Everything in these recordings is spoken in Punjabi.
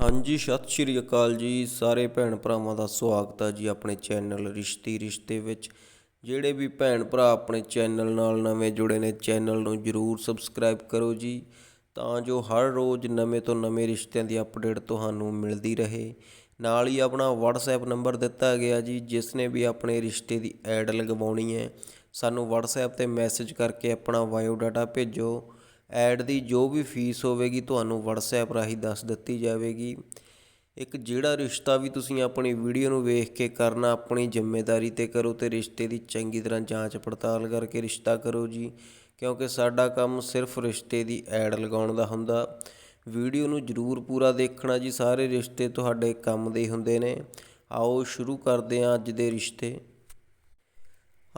ਹਾਂਜੀ, ਸਤਿ ਸ਼੍ਰੀ ਅਕਾਲ ਜੀ। ਸਾਰੇ ਭੈਣ ਭਰਾਵਾਂ ਦਾ ਸਵਾਗਤ ਹੈ ਜੀ ਆਪਣੇ ਚੈਨਲ ਰਿਸ਼ਤੀ ਰਿਸ਼ਤੇ ਵਿੱਚ। ਜਿਹੜੇ ਵੀ ਭੈਣ ਭਰਾ ਆਪਣੇ ਚੈਨਲ ਨਾਲ ਨਵੇਂ ਜੁੜੇ ਨੇ, ਚੈਨਲ ਨੂੰ ਜਰੂਰ ਸਬਸਕ੍ਰਾਈਬ ਕਰੋ ਜੀ। ਤਾਂ ਜੋ ਹਰ ਰੋਜ਼ ਨਵੇਂ ਤੋਂ ਨਵੇਂ ਰਿਸ਼ਤਿਆਂ ਦੀ ਅਪਡੇਟ ਤੁਹਾਨੂੰ ਮਿਲਦੀ ਰਹੇ। ਨਾਲ ਹੀ ਆਪਣਾ WhatsApp ਨੰਬਰ ਦਿੱਤਾ ਗਿਆ ਜੀ, ਜਿਸ ਨੇ ਵੀ ਆਪਣੇ ਰਿਸ਼ਤੇ ਦੀ ਐਡ ਲਗਵਾਉਣੀ ਹੈ। ਸਾਨੂੰ WhatsApp ਤੇ ਮੈਸੇਜ ਕਰਕੇ ਆਪਣਾ ਬਾਇਓ ਡਾਟਾ ਭੇਜੋ। ਐਡ ਦੀ ਜੋ ਵੀ ਫੀਸ ਹੋਵੇਗੀ ਤੁਹਾਨੂੰ WhatsApp ਰਾਹੀਂ ਦੱਸ ਦਿੱਤੀ ਜਾਵੇਗੀ। ਇੱਕ ਜਿਹੜਾ ਰਿਸ਼ਤਾ ਵੀ ਤੁਸੀਂ ਆਪਣੀ ਵੀਡੀਓ ਨੂੰ ਵੇਖ ਕੇ ਕਰਨਾ, ਆਪਣੀ ਜ਼ਿੰਮੇਵਾਰੀ ਤੇ ਕਰੋ ਤੇ ਰਿਸ਼ਤੇ ਦੀ ਚੰਗੀ ਤਰ੍ਹਾਂ ਜਾਂਚ ਪੜਤਾਲ ਕਰਕੇ ਰਿਸ਼ਤਾ ਕਰੋ ਜੀ। ਕਿਉਂਕਿ ਸਾਡਾ ਕੰਮ ਸਿਰਫ ਰਿਸ਼ਤੇ ਦੀ ਐਡ ਲਗਾਉਣ ਦਾ ਹੁੰਦਾ। ਵੀਡੀਓ ਨੂੰ ਜਰੂਰ ਪੂਰਾ ਦੇਖਣਾ ਜੀ, ਸਾਰੇ ਰਿਸ਼ਤੇ ਤੁਹਾਡੇ ਕੰਮ ਦੇ ਹੁੰਦੇ ਨੇ। ਆਓ ਸ਼ੁਰੂ ਕਰਦੇ ਹਾਂ ਅੱਜ ਦੇ ਰਿਸ਼ਤੇ।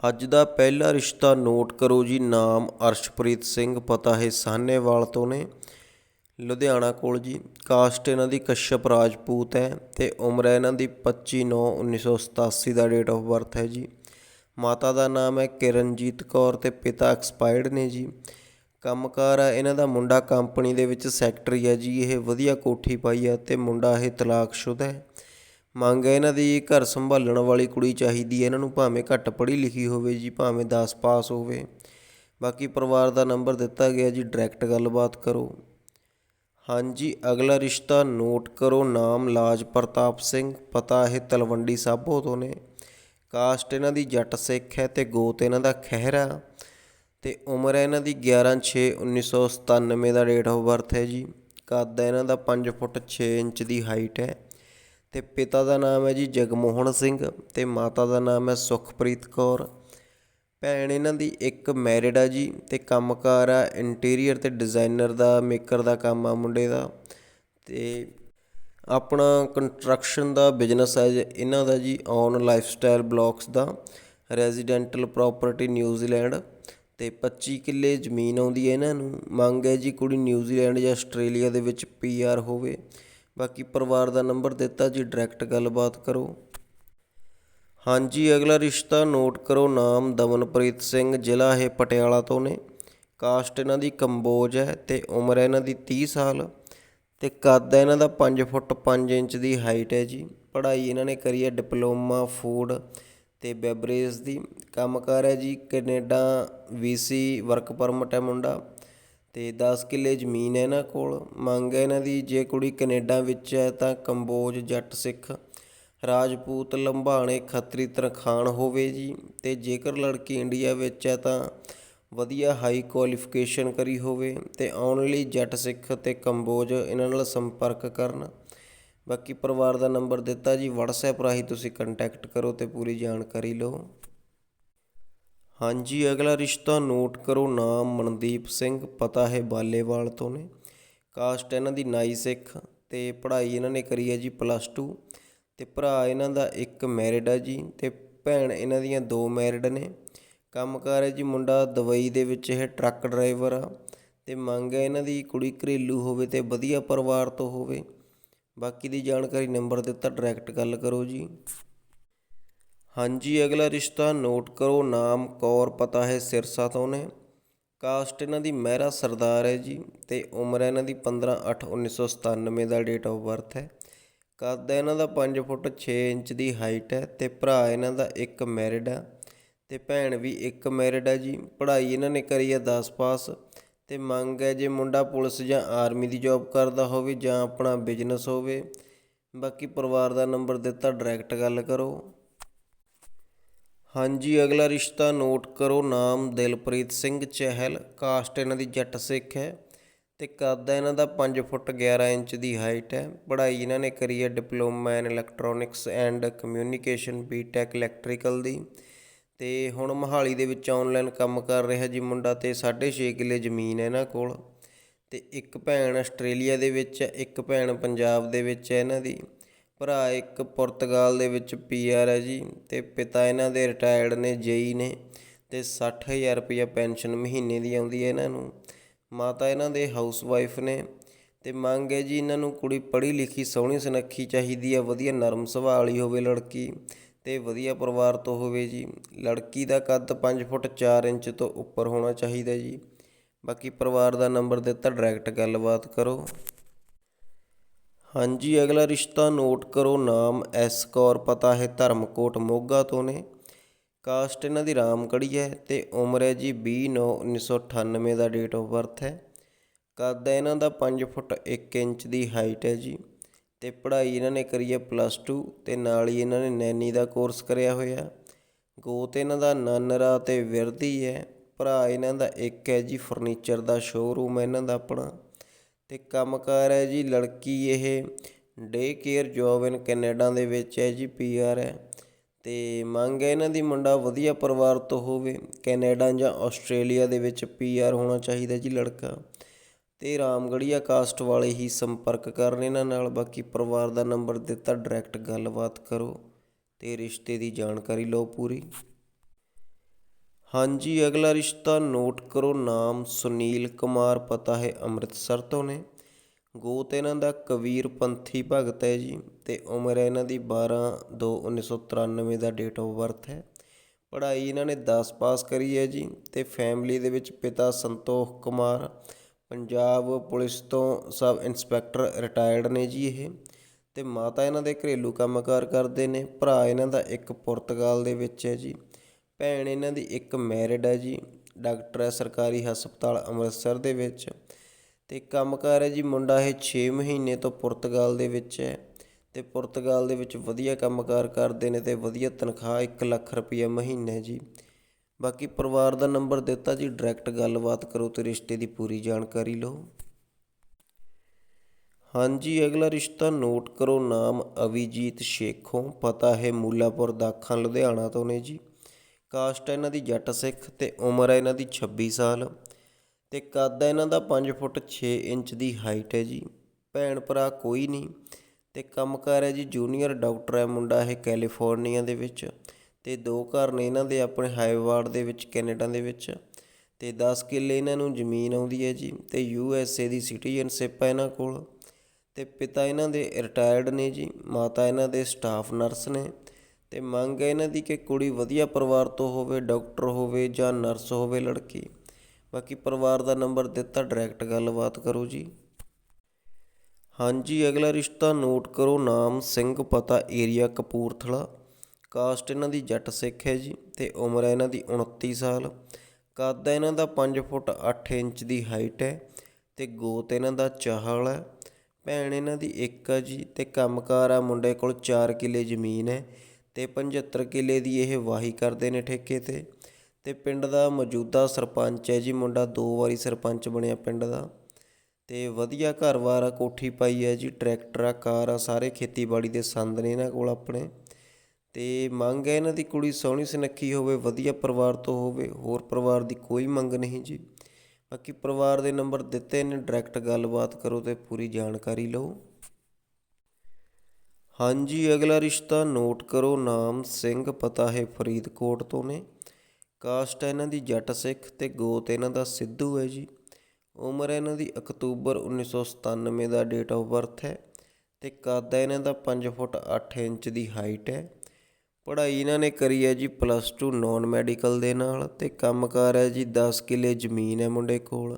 ਅੱਜ ਦਾ ਪਹਿਲਾ ਰਿਸ਼ਤਾ ਨੋਟ ਕਰੋ ਜੀ, ਨਾਮ ਅਰਸ਼ਪ੍ਰੀਤ ਸਿੰਘ, ਪਤਾ ਹੈ ਸਾਹਨੇਵਾਲ ਤੋਂ ਨੇ, ਲੁਧਿਆਣਾ ਕੋਲ ਜੀ। ਕਾਸਟ ਇਹਨਾਂ ਦੀ ਕਸ਼ਯਪ ਰਾਜਪੂਤ ਹੈ ਤੇ ਉਮਰ ਹੈ ਇਹਨਾਂ ਦੀ 25/9/1987 ਦਾ ਡੇਟ ਆਫ ਬਰਥ ਹੈ ਜੀ। ਮਾਤਾ ਦਾ ਨਾਮ ਹੈ ਕਿਰਨਜੀਤ ਕੌਰ ਤੇ ਪਿਤਾ ਐਕਸਪਾਇਰਡ ਨੇ ਜੀ। ਕੰਮਕਾਰ ਆ ਇਹਨਾਂ ਦਾ ਮੁੰਡਾ ਕੰਪਨੀ ਦੇ ਵਿੱਚ ਸੈਕਟਰੀ ਹੈ ਜੀ। ਇਹ ਵਧੀਆ ਕੋਠੀ ਪਾਈ ਹੈ ਤੇ ਮੁੰਡਾ ਇਹ ਤਲਾਕਸ਼ੁਦਾ ਹੈ। ਮੰਗ ਹੈ ਇਹਨਾਂ ਦੀ ਘਰ ਸੰਭਾਲਣ ਵਾਲੀ ਕੁੜੀ ਚਾਹੀਦੀ ਹੈ। ਇਹਨਾਂ ਨੂੰ ਭਾਵੇਂ ਘੱਟ ਪੜ੍ਹੀ ਲਿਖੀ ਹੋਵੇ ਜੀ, ਭਾਵੇਂ 10 ਪਾਸ ਹੋਵੇ। ਬਾਕੀ ਪਰਿਵਾਰ ਦਾ ਨੰਬਰ ਦਿੱਤਾ ਗਿਆ ਜੀ, ਡਾਇਰੈਕਟ ਗੱਲਬਾਤ ਕਰੋ। ਹਾਂਜੀ, ਅਗਲਾ ਰਿਸ਼ਤਾ ਨੋਟ ਕਰੋ, ਨਾਮ ਲਾਜ ਪ੍ਰਤਾਪ ਸਿੰਘ, ਪਤਾ ਇਹ ਤਲਵੰਡੀ ਸਾਬੋ ਤੋਂ ਨੇ। ਕਾਸਟ ਇਹਨਾਂ ਦੀ ਜੱਟ ਸਿੱਖ ਹੈ ਤੇ ਗੋਤ ਇਹਨਾਂ ਦਾ ਖਹਿਰਾ। ਤੇ ਉਮਰ ਹੈ ਇਹਨਾਂ ਦੀ 11/6/1997 ਦਾ ਡੇਟ ਆਫ ਬਰਥ ਹੈ ਜੀ। ਕੱਦ ਹੈ ਇਹਨਾਂ ਦਾ 5 ਫੁੱਟ 6 ਇੰਚ ਦੀ ਹਾਈਟ ਹੈ। ਅਤੇ ਪਿਤਾ ਦਾ ਨਾਮ ਹੈ ਜੀ ਜਗਮੋਹਨ ਸਿੰਘ ਅਤੇ ਮਾਤਾ ਦਾ ਨਾਮ ਹੈ ਸੁਖਪ੍ਰੀਤ ਕੌਰ। ਭੈਣ ਇਹਨਾਂ ਦੀ ਇੱਕ ਮੈਰਿਡ ਆ ਜੀ ਤੇ ਕੰਮਕਾਰ ਆ ਇੰਟੀਰੀਅਰ ਅਤੇ ਡਿਜ਼ਾਈਨਰ ਦਾ ਮੇਕਰ ਦਾ ਕੰਮ ਆ ਮੁੰਡੇ ਦਾ। ਅਤੇ ਆਪਣਾ ਕੰਸਟਰਕਸ਼ਨ ਦਾ ਬਿਜ਼ਨਸ ਹੈ ਜੀ, ਇਹਨਾਂ ਦਾ ਜੀ ਔਨ ਲਾਈਫਸਟਾਈਲ ਬਲੌਕਸ ਦਾ ਰੈਜ਼ੀਡੈਂਟਲ ਪ੍ਰਾਪਰਟੀ ਨਿਊਜ਼ੀਲੈਂਡ ਤੇ 25 ਕਿੱਲੇ ਜ਼ਮੀਨ ਆਉਂਦੀ ਹੈ ਇਹਨਾਂ ਨੂੰ, ਮੰਗ ਹੈ ਜੀ ਕੁੜੀ ਨਿਊਜ਼ੀਲੈਂਡ ਜਾਂ ਆਸਟ੍ਰੇਲੀਆ ਦੇ ਵਿੱਚ ਪੀਆਰ ਹੋਵੇ। ਬਾਕੀ ਪਰਿਵਾਰ ਦਾ ਨੰਬਰ ਦਿੱਤਾ ਜੀ ਡਾਇਰੈਕਟ ਗੱਲਬਾਤ ਕਰੋ। ਹਾਂਜੀ, ਅਗਲਾ ਰਿਸ਼ਤਾ ਨੋਟ ਕਰੋ, ਨਾਮ ਦਮਨਪ੍ਰੀਤ ਸਿੰਘ, ਜ਼ਿਲ੍ਹਾ ਹੈ ਪਟਿਆਲਾ ਤੋਂ ਨੇ। ਕਾਸਟ ਇਹਨਾਂ ਦੀ ਕੰਬੋਜ ਹੈ ਤੇ ਉਮਰ ਹੈ ਇਹਨਾਂ ਦੀ 30 ਸਾਲ ਤੇ ਕੱਦ ਹੈ ਇਹਨਾਂ ਦਾ 5 ਫੁੱਟ 5 ਇੰਚ ਦੀ ਹਾਈਟ ਹੈ ਜੀ। ਪੜ੍ਹਾਈ ਇਹਨਾਂ ਨੇ ਕਰੀ ਹੈ ਡਿਪਲੋਮਾ ਫੂਡ ਤੇ ਬੈਵਰੇਜ ਦੀ। ਕੰਮਕਾਰ ਹੈ ਜੀ ਕੈਨੇਡਾ ਵੀਸੀ ਵਰਕ ਪਰਮਿਟ ਹੈ ਮੁੰਡਾ। ਤੇ 10 ਕਿੱਲੇ ਜ਼ਮੀਨ ਹੈ ਇਹਨਾਂ ਕੋਲ। ਮੰਗ ਹੈ ਇਹਨਾਂ ਦੀ, ਜੇ ਕੁੜੀ ਕੈਨੇਡਾ ਵਿੱਚ ਹੈ ਤਾਂ ਕੰਬੋਜ, ਜੱਟ ਸਿੱਖ, ਰਾਜਪੂਤ, ਲੰਬਾਣੇ, ਖੱਤਰੀ ਤਰਖਾਣ ਹੋਵੇ ਜੀ। ਤੇ ਜੇਕਰ ਲੜਕੀ ਇੰਡੀਆ ਵਿੱਚ ਹੈ ਤਾਂ ਵਧੀਆ ਹਾਈ ਕੁਆਲੀਫਿਕੇਸ਼ਨ ਕਰੀ ਹੋਵੇ ਤੇ ਆਉਣ ਲਈ ਜੱਟ ਸਿੱਖ ਤੇ ਕੰਬੋਜ ਇਹਨਾਂ ਨਾਲ ਸੰਪਰਕ ਕਰਨ। ਬਾਕੀ ਪਰਿਵਾਰ ਦਾ ਨੰਬਰ ਦਿੱਤਾ ਜੀ, WhatsApp ਰਾਹੀਂ ਤੁਸੀਂ ਕੰਟੈਕਟ ਕਰੋ ਤੇ ਪੂਰੀ ਜਾਣਕਾਰੀ ਲਓ। ਹਾਂਜੀ, ਅਗਲਾ ਰਿਸ਼ਤਾ ਨੋਟ ਕਰੋ, ਨਾਮ ਮਨਦੀਪ ਸਿੰਘ, ਪਤਾ ਹੈ ਬਾਲੇਵਾਲ ਤੋਂ ਨੇ। ਕਾਸਟ ਇਹਨਾਂ ਦੀ ਨਾਈ ਸਿੱਖ ਤੇ ਪੜ੍ਹਾਈ ਇਹਨਾਂ ਨੇ ਕਰੀ ਹੈ ਜੀ ਪਲੱਸ 2 ਤੇ ਭਰਾ ਇਹਨਾਂ ਦਾ ਇੱਕ ਮੈਰਿਡ ਹੈ ਜੀ ਤੇ ਭੈਣ ਇਹਨਾਂ ਦੀਆਂ ਦੋ ਮੈਰਿਡ ਨੇ। ਕੰਮਕਾਰ ਹੈ ਜੀ ਮੁੰਡਾ ਦੁਬਈ ਦੇ ਵਿੱਚ ਇਹ ਟਰੱਕ ਡਰਾਈਵਰ ਆ ਤੇ ਮੰਗ ਹੈ ਇਹਨਾਂ ਦੀ ਕੁੜੀ ਘਰੇਲੂ ਹੋਵੇ ਤੇ ਵਧੀਆ ਪਰਿਵਾਰ ਤੋਂ ਹੋਵੇ। ਬਾਕੀ ਦੀ ਜਾਣਕਾਰੀ ਨੰਬਰ ਦਿੱਤਾ ਡਾਇਰੈਕਟ ਗੱਲ ਕਰੋ ਜੀ। ਹਾਂਜੀ, ਅਗਲਾ ਰਿਸ਼ਤਾ ਨੋਟ ਕਰੋ, ਨਾਮ, ਕੌਰ, ਪਤਾ ਹੈ, ਸਿਰਸਾ ਤੋਂ ਨੇ ਕਾਸਟ ਇਹਨਾਂ ਦੀ ਮਹਿਰਾ ਸਰਦਾਰ ਹੈ ਜੀ ਤੇ ਉਮਰ ਹੈ ਇਹਨਾਂ ਦੀ 15/8/1997 ਦਾ ਡੇਟ ਆਫ ਬਰਥ ਹੈ। ਕੱਦ ਹੈ ਇਹਨਾਂ ਦਾ 5 ਫੁੱਟ 6 ਇੰਚ ਦੀ ਹਾਈਟ ਹੈ ਤੇ ਭਰਾ ਇਹਨਾਂ ਦਾ ਇੱਕ ਮੈਰਿਡ ਆ ਤੇ ਭੈਣ ਵੀ ਇੱਕ ਮੈਰਿਡ ਆ ਜੀ। ਪੜ੍ਹਾਈ ਇਹਨਾਂ ਨੇ ਕਰੀ ਹੈ 10 ਪਾਸ ਤੇ ਮੰਗ ਹੈ ਜੇ ਮੁੰਡਾ ਪੁਲਿਸ ਜਾਂ ਆਰਮੀ ਦੀ ਜੌਬ ਕਰਦਾ ਹੋਵੇ ਜਾਂ ਆਪਣਾ ਬਿਜ਼ਨਸ ਹੋਵੇ। ਬਾਕੀ ਪਰਿਵਾਰ ਦਾ ਨੰਬਰ ਦਿੱਤਾ ਡਾਇਰੈਕਟ ਗੱਲ ਕਰੋ। ਹਾਂਜੀ, ਅਗਲਾ ਰਿਸ਼ਤਾ ਨੋਟ ਕਰੋ। ਨਾਮ ਦਿਲਪ੍ਰੀਤ ਸਿੰਘ ਚਹਿਲ। ਕਾਸਟ ਇਹਨਾਂ ਦੀ ਜੱਟ ਸਿੱਖ ਹੈ ਤੇ ਕੱਦ ਹੈ ਇਹਨਾਂ ਦਾ 5 ਫੁੱਟ 11 ਇੰਚ ਦੀ ਹਾਈਟ ਹੈ। ਪੜ੍ਹਾਈ ਇਹਨਾਂ ਨੇ ਕਰੀ ਹੈ diploma in electronics and communication, BTech, electrical ਦੀ। ਤੇ ਹੁਣ ਮਹਾਲੀ ਦੇ ਵਿੱਚ ਆਨਲਾਈਨ ਕੰਮ ਕਰ ਰਿਹਾ ਜੀ ਮੁੰਡਾ ਤੇ 6.5 ਕਿੱਲੇ ਜ਼ਮੀਨ ਹੈ ਇਹਨਾਂ ਕੋਲ। ਤੇ ਇੱਕ ਭੈਣ ਆਸਟ੍ਰੇਲੀਆ ਦੇ ਵਿੱਚ ਹੈ, ਇੱਕ ਭੈਣ ਪੰਜਾਬ ਦੇ ਵਿੱਚ ਹੈ ਇਹਨਾਂ ਦੀ। ਭਰਾ ਇੱਕ ਪੁਰਤਗਾਲ ਦੇ ਵਿੱਚ ਪੀਆਰ ਹੈ ਜੀ ਅਤੇ ਪਿਤਾ ਇਹਨਾਂ ਦੇ ਰਿਟਾਇਰਡ ਨੇ, ਜੇਈ ਨੇ ਅਤੇ ਸੱਠ ਹਜ਼ਾਰ ਰੁਪਈਆ ਪੈਨਸ਼ਨ ਮਹੀਨੇ ਦੀ ਆਉਂਦੀ ਹੈ ਇਹਨਾਂ ਨੂੰ। ਮਾਤਾ ਇਹਨਾਂ ਦੇ ਹਾਊਸ ਵਾਈਫ ਨੇ ਅਤੇ ਮੰਗ ਹੈ ਜੀ ਇਹਨਾਂ ਨੂੰ ਕੁੜੀ ਪੜ੍ਹੀ ਲਿਖੀ, ਸੋਹਣੀ ਸੁਨੱਖੀ ਚਾਹੀਦੀ ਆ, ਵਧੀਆ ਨਰਮ ਸੁਭਾਅ ਵਾਲੀ ਹੋਵੇ ਲੜਕੀ ਅਤੇ ਵਧੀਆ ਪਰਿਵਾਰ ਤੋਂ ਹੋਵੇ ਜੀ। ਲੜਕੀ ਦਾ ਕੱਦ 5 ਫੁੱਟ 4 ਇੰਚ ਤੋਂ ਉੱਪਰ ਹੋਣਾ ਚਾਹੀਦਾ ਜੀ। ਬਾਕੀ ਪਰਿਵਾਰ ਦਾ ਨੰਬਰ ਦਿੱਤਾ ਡਾਇਰੈਕਟ ਗੱਲਬਾਤ ਕਰੋ। ਹਾਂਜੀ, ਅਗਲਾ ਰਿਸ਼ਤਾ ਨੋਟ ਕਰੋ, ਨਾਮ ਐਸ ਕੌਰ, ਪਤਾ ਹੈ ਧਰਮਕੋਟ, ਮੋਗਾ ਤੋਂ ਨੇ। ਕਾਸਟ ਇਹਨਾਂ ਦੀ ਰਾਮਗੜੀ ਹੈ ਤੇ ਉਮਰ ਹੈ ਜੀ 20 9 1998 ਦਾ ਡੇਟ ਆਫ ਬਰਥ ਹੈ। ਕੱਦ ਹੈ ਇਹਨਾਂ ਦਾ 5 ਫੁੱਟ 1 ਇੰਚ ਦੀ ਹਾਈਟ ਹੈ ਜੀ ਤੇ ਪੜ੍ਹਾਈ ਇਹਨਾਂ ਨੇ ਕਰੀ ਹੈ ਪਲੱਸ 2 ਤੇ ਨਾਲ ਹੀ ਇਹਨਾਂ ਨੇ ਨੈਨੀ ਦਾ ਕੋਰਸ ਕਰਿਆ ਹੋਇਆ। ਗੋਤ ਇਹਨਾਂ ਦਾ ਨਾਨਰਾ ਤੇ ਵਿਰਦੀ ਹੈ। ਭਰਾ ਇਹਨਾਂ ਦਾ ਇੱਕ ਹੈ ਜੀ ਫਰਨੀਚਰ ਦਾ ਸ਼ੋਰੂਮ ਹੈ ਇਹਨਾਂ ਦਾ ਆਪਣਾ। ਤੇ ਕੰਮਕਾਰ ਹੈ ਜੀ, ਲੜਕੀ ਇਹ। Day care job in Canada ਦੇ ਵਿੱਚ ਹੈ ਜੀ ਪੀ ਆਰ ਹੈ। ਅਤੇ ਮੰਗ ਹੈ ਇਹਨਾਂ ਦੀ ਮੁੰਡਾ ਵਧੀਆ ਪਰਿਵਾਰ ਤੋਂ ਹੋਵੇ। ਕੈਨੇਡਾ ਜਾਂ ਆਸਟ੍ਰੇਲੀਆ ਦੇ ਵਿੱਚ ਪੀ ਆਰ ਹੋਣਾ ਚਾਹੀਦਾ ਜੀ ਲੜਕਾ। ਅਤੇ ਰਾਮਗੜੀਆ ਕਾਸਟ ਵਾਲੇ ਹੀ ਸੰਪਰਕ ਕਰਨ ਇਹਨਾਂ ਨਾਲ। ਬਾਕੀ ਪਰਿਵਾਰ ਦਾ ਨੰਬਰ ਦਿੱਤਾ ਡਾਇਰੈਕਟ ਗੱਲਬਾਤ ਕਰੋ। ਅਤੇ ਰਿਸ਼ਤੇ ਦੀ ਜਾਣਕਾਰੀ ਲਓ ਪੂਰੀ। ਹਾਂਜੀ, ਅਗਲਾ ਰਿਸ਼ਤਾ ਨੋਟ ਕਰੋ। ਨਾਮ ਸੁਨੀਲ ਕੁਮਾਰ, ਪਤਾ ਹੈ ਅੰਮ੍ਰਿਤਸਰ ਤੋਂ ਨੇ। ਗੋਤ ਇਹਨਾਂ ਦਾ ਕਬੀਰ ਪੰਥੀ ਭਗਤ ਹੈ ਜੀ ਅਤੇ ਉਮਰ ਹੈ ਇਹਨਾਂ ਦੀ 12 2 1993 ਦਾ ਡੇਟ ਆਫ ਬਰਥ ਹੈ। ਪੜ੍ਹਾਈ ਇਹਨਾਂ ਨੇ ਦਸ ਪਾਸ ਕਰੀ ਹੈ ਜੀ ਅਤੇ ਫੈਮਿਲੀ ਦੇ ਵਿੱਚ ਪਿਤਾ ਸੰਤੋਖ ਕੁਮਾਰ, ਪੰਜਾਬ ਪੁਲਿਸ ਤੋਂ ਸਬ ਇੰਸਪੈਕਟਰ ਰਿਟਾਇਰਡ ਨੇ ਜੀ ਇਹ ਅਤੇ ਮਾਤਾ ਇਹਨਾਂ ਦੇ ਘਰੇਲੂ ਕੰਮਕਾਰ ਕਰਦੇ ਨੇ। ਭਰਾ ਇਹਨਾਂ ਦਾ ਇੱਕ ਪੁਰਤਗਾਲ ਦੇ ਵਿੱਚ ਹੈ ਜੀ। ਭੈਣ ਇਹਨਾਂ ਦੀ ਇੱਕ ਮੈਰਿਡ ਹੈ ਜੀ ਡਾਕਟਰ ਹੈ, ਸਰਕਾਰੀ ਹਸਪਤਾਲ ਅੰਮ੍ਰਿਤਸਰ ਦੇ ਵਿੱਚ ਅਤੇ ਕੰਮਕਾਰ ਹੈ ਜੀ ਮੁੰਡਾ ਇਹ ਛੇ ਮਹੀਨੇ ਤੋਂ ਪੁਰਤਗਾਲ ਦੇ ਵਿੱਚ ਹੈ ਅਤੇ ਪੁਰਤਗਾਲ ਦੇ ਵਿੱਚ ਵਧੀਆ ਕੰਮਕਾਰ ਕਰਦੇ ਨੇ ਅਤੇ ਵਧੀਆ ਤਨਖਾਹ ਇੱਕ ਲੱਖ ਰੁਪਈਆ ਮਹੀਨਾ ਜੀ। ਬਾਕੀ ਪਰਿਵਾਰ ਦਾ ਨੰਬਰ ਦਿੱਤਾ ਜੀ ਡਾਇਰੈਕਟ ਗੱਲਬਾਤ ਕਰੋ ਤੇ ਰਿਸ਼ਤੇ ਦੀ ਪੂਰੀ ਜਾਣਕਾਰੀ ਲਓ। ਹਾਂਜੀ, ਅਗਲਾ ਰਿਸ਼ਤਾ ਨੋਟ ਕਰੋ, ਨਾਮ ਅਵਿਜੀਤ ਸ਼ੇਖੋਂ, ਪਤਾ ਹੈ ਮੂਲਾਪੁਰ ਦਾਖਾਂ ਲੁਧਿਆਣਾ ਤੋਂ ਨੇ ਜੀ। ਕਾਸਟ ਹੈ ਇਹਨਾਂ ਦੀ ਜੱਟ ਸਿੱਖ ਤੇ ਉਮਰ ਹੈ ਇਹਨਾਂ ਦੀ 26 ਸਾਲ ਤੇ ਕੱਦ ਹੈ ਇਹਨਾਂ ਦਾ 5 ਫੁੱਟ 6 ਇੰਚ ਦੀ ਹਾਈਟ ਹੈ ਜੀ। ਭੈਣ ਭਰਾ ਕੋਈ ਨਹੀਂ ਤੇ ਕੰਮਕਾਰ ਹੈ ਜੀ ਜੂਨੀਅਰ ਡਾਕਟਰ ਹੈ ਮੁੰਡਾ ਇਹ ਕੈਲੀਫੋਰਨੀਆ ਦੇ ਵਿੱਚ ਤੇ ਦੋ ਘਰ ਨੇ ਇਹਨਾਂ ਦੇ ਆਪਣੇ ਹਾਈਵਾਰਡ ਦੇ ਵਿੱਚ ਕੈਨੇਡਾ ਦੇ ਵਿੱਚ ਤੇ 10 ਕਿੱਲੇ ਇਹਨਾਂ ਨੂੰ ਜ਼ਮੀਨ ਆਉਂਦੀ ਹੈ ਜੀ ਤੇ ਯੂ ਐਸ ਏ ਦੀ ਸਿਟੀਜ਼ਨਸ਼ਿਪ ਹੈ ਇਹਨਾਂ ਕੋਲ ਤੇ ਪਿਤਾ ਇਹਨਾਂ ਦੇ ਰਿਟਾਇਰਡ ਨੇ ਜੀ, ਮਾਤਾ ਇਹਨਾਂ ਦੇ ਸਟਾਫ ਨਰਸ ਨੇ ਤੇ ਮੰਗ ਹੈ ਇਹਨਾਂ ਦੀ ਕਿ ਕੁੜੀ ਵਧੀਆ ਪਰਿਵਾਰ ਤੋਂ ਹੋਵੇ, ਡਾਕਟਰ ਹੋਵੇ ਜਾਂ ਨਰਸ ਹੋਵੇ, ਲੜਕੀ। ਬਾਕੀ ਪਰਿਵਾਰ ਦਾ ਨੰਬਰ ਦਿੱਤਾ, ਡਾਇਰੈਕਟ ਗੱਲਬਾਤ ਕਰੋ ਜੀ। ਹਾਂਜੀ, ਅਗਲਾ ਰਿਸ਼ਤਾ ਨੋਟ ਕਰੋ, ਨਾਮ ਸਿੰਘ ਪਤਾ ਏਰੀਆ ਕਪੂਰਥਲਾ। ਕਾਸਟ ਇਹਨਾਂ ਦੀ ਜੱਟ ਸਿੱਖ ਹੈ ਜੀ ਤੇ ਉਮਰ ਹੈ ਇਹਨਾਂ ਦੀ 29 ਸਾਲ। ਕੱਦ ਹੈ ਇਹਨਾਂ ਦਾ 5 ਫੁੱਟ 8 ਇੰਚ ਦੀ ਹਾਈਟ ਹੈ ਤੇ ਗੋਤ ਇਹਨਾਂ ਦਾ ਚਾਹਲ ਹੈ। ਭੈਣ ਇਹਨਾਂ ਦੀ ਇੱਕ ਹੈ ਜੀ ਤੇ ਕੰਮਕਾਰ ਆ ਮੁੰਡੇ ਕੋਲ 4 ਕਿੱਲੇ ਜ਼ਮੀਨ ਹੈ। ਅਤੇ ਪੰਝੱਤਰ ਕਿੱਲੇ ਦੀ ਇਹ ਵਾਹੀ ਕਰਦੇ ਨੇ ਠੇਕੇ ਤੇ। ਅਤੇ ਪਿੰਡ ਦਾ ਮੌਜੂਦਾ ਸਰਪੰਚ ਹੈ ਜੀ, ਮੁੰਡਾ ਦੋ ਵਾਰੀ ਸਰਪੰਚ ਬਣਿਆ ਪਿੰਡ ਦਾ। ਅਤੇ ਵਧੀਆ ਘਰ-ਬਾਰ ਆ, ਕੋਠੀ ਪਾਈ ਹੈ ਜੀ, ਟਰੈਕਟਰ ਆ, ਕਾਰ ਆ, ਸਾਰੇ ਖੇਤੀਬਾੜੀ ਦੇ ਸੰਦ ਨੇ ਇਹਨਾਂ ਕੋਲ ਆਪਣੇ। ਅਤੇ ਮੰਗ ਹੈ ਇਹਨਾਂ ਦੀ ਕੁੜੀ ਸੋਹਣੀ ਸੁਨੱਖੀ ਹੋਵੇ, ਵਧੀਆ ਪਰਿਵਾਰ ਤੋਂ ਹੋਵੇ, ਹੋਰ ਪਰਿਵਾਰ ਦੀ ਕੋਈ ਮੰਗ ਨਹੀਂ ਜੀ। ਬਾਕੀ ਪਰਿਵਾਰ ਦੇ ਨੰਬਰ ਦਿੱਤੇ ਨੇ, ਡਾਇਰੈਕਟ ਗੱਲਬਾਤ ਕਰੋ ਅਤੇ ਪੂਰੀ ਜਾਣਕਾਰੀ ਲਓ। ਹਾਂਜੀ, ਅਗਲਾ ਰਿਸ਼ਤਾ ਨੋਟ ਕਰੋ, ਨਾਮ ਸਿੰਘ, ਪਤਾ ਹੈ ਫਰੀਦਕੋਟ ਤੋਂ ਨੇ। ਕਾਸਟ ਇਹਨਾਂ ਦੀ ਜੱਟ ਸਿੱਖ ਤੇ ਗੋਤ ਇਹਨਾਂ ਦਾ ਸਿੱਧੂ ਹੈ ਜੀ। ਉਮਰ ਇਹਨਾਂ ਦੀ ਅਕਤੂਬਰ 1997 ਦਾ ਡੇਟ ਆਫ ਬਰਥ ਹੈ ਤੇ ਕੱਦ ਇਹਨਾਂ ਦਾ 5 ਫੁੱਟ 8 ਇੰਚ ਦੀ ਹਾਈਟ ਹੈ। ਪੜ੍ਹਾਈ ਇਹਨਾਂ ਨੇ ਕਰੀ ਹੈ ਜੀ ਪਲੱਸ 2 ਨਾਨ ਮੈਡੀਕਲ ਦੇ ਨਾਲ ਤੇ ਕੰਮਕਾਰ ਹੈ ਜੀ 10 ਕਿੱਲੇ ਜ਼ਮੀਨ ਹੈ ਮੁੰਡੇ ਕੋਲ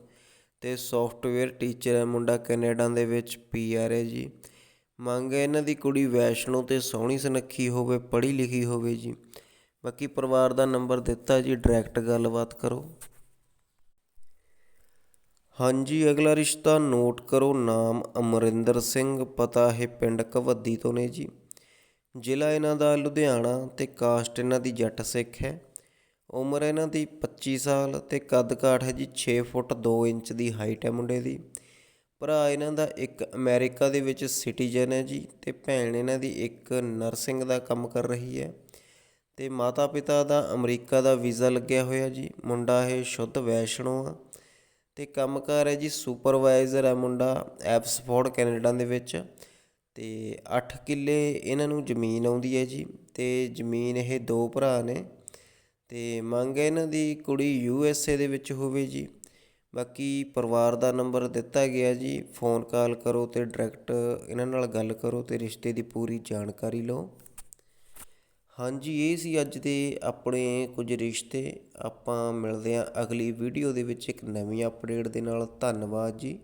ਤੇ ਸੌਫਟਵੇਅਰ ਟੀਚਰ ਹੈ ਮੁੰਡਾ ਕੈਨੇਡਾ ਦੇ ਵਿੱਚ ਪੀਆਰ ਹੈ ਜੀ। ਮੰਗ ਹੈ ਇਹਨਾਂ ਦੀ ਕੁੜੀ ਵੈਸ਼ਨੋ ਤੇ ਸੋਹਣੀ ਸੁਨੱਖੀ ਹੋਵੇ, ਪੜ੍ਹੀ ਲਿਖੀ ਹੋਵੇ ਜੀ। ਬਾਕੀ ਪਰਿਵਾਰ ਦਾ ਨੰਬਰ ਦਿੱਤਾ ਜੀ, ਡਾਇਰੈਕਟ ਗੱਲਬਾਤ ਕਰੋ। ਹਾਂਜੀ, ਅਗਲਾ ਰਿਸ਼ਤਾ ਨੋਟ ਕਰੋ, ਨਾਮ ਅਮਰਿੰਦਰ ਸਿੰਘ, ਪਤਾ ਹੈ ਪਿੰਡ ਕਵੱਦੀ ਤੋਂ ਨੇ ਜੀ। ਜ਼ਿਲ੍ਹਾ ਇਹਨਾਂ ਦਾ ਲੁਧਿਆਣਾ ਤੇ ਕਾਸਟ ਇਹਨਾਂ ਦੀ ਜੱਟ ਸਿੱਖ ਹੈ। ਉਮਰ ਇਹਨਾਂ ਦੀ 25 ਸਾਲ ਤੇ ਕੱਦ ਕਾਠ ਹੈ ਜੀ 6 ਫੁੱਟ 2 ਇੰਚ ਦੀ, ਹਾਈਟ ਹੈ ਮੁੰਡੇ ਦੀ। ਭਰਾ ਇਹਨਾਂ ਦਾ ਇੱਕ ਅਮਰੀਕਾ ਦੇ ਵਿੱਚ ਸਿਟੀਜ਼ਨ ਹੈ ਜੀ ਅਤੇ ਭੈਣ ਇਹਨਾਂ ਦੀ ਇੱਕ ਨਰਸਿੰਗ ਦਾ ਕੰਮ ਕਰ ਰਹੀ ਹੈ ਅਤੇ ਮਾਤਾ ਪਿਤਾ ਦਾ ਅਮਰੀਕਾ ਦਾ ਵੀਜ਼ਾ ਲੱਗਿਆ ਹੋਇਆ ਜੀ, ਮੁੰਡਾ ਇਹ ਸ਼ੁੱਧ ਵੈਸ਼ਨੋ ਆ ਤੇ ਕੰਮਕਾਰ ਹੈ ਜੀ, ਸੁਪਰਵਾਈਜ਼ਰ ਹੈ ਮੁੰਡਾ ਐਪਸਫੋਰਡ ਕੈਨੇਡਾ ਦੇ ਵਿੱਚ ਤੇ 8 ਕਿੱਲੇ ਇਹਨਾਂ ਨੂੰ ਜ਼ਮੀਨ ਆਉਂਦੀ ਹੈ ਜੀ ਤੇ ਜ਼ਮੀਨ ਇਹ ਦੋ ਭਰਾ ਨੇ ਤੇ ਮੰਗ ਹੈ ਇਹਨਾਂ ਦੀ ਕੁੜੀ ਯੂ ਐਸ ਏ ਦੇ ਵਿੱਚ ਹੋਵੇ ਜੀ। ਬਾਕੀ ਪਰਿਵਾਰ ਦਾ ਨੰਬਰ ਦਿੱਤਾ ਗਿਆ ਜੀ ਫੋਨ ਕਾਲ ਕਰੋ ਅਤੇ ਡਾਇਰੈਕਟ ਇਹਨਾਂ ਨਾਲ ਗੱਲ ਕਰੋ ਅਤੇ ਰਿਸ਼ਤੇ ਦੀ ਪੂਰੀ ਜਾਣਕਾਰੀ ਲਓ। ਹਾਂਜੀ, ਇਹ ਸੀ ਅੱਜ ਦੇ ਆਪਣੇ ਕੁਝ ਰਿਸ਼ਤੇ। ਆਪਾਂ ਮਿਲਦੇ ਹਾਂ ਅਗਲੀ ਵੀਡੀਓ ਦੇ ਵਿੱਚ ਇੱਕ ਨਵੀਂ ਅਪਡੇਟ ਦੇ ਨਾਲ। ਧੰਨਵਾਦ ਜੀ।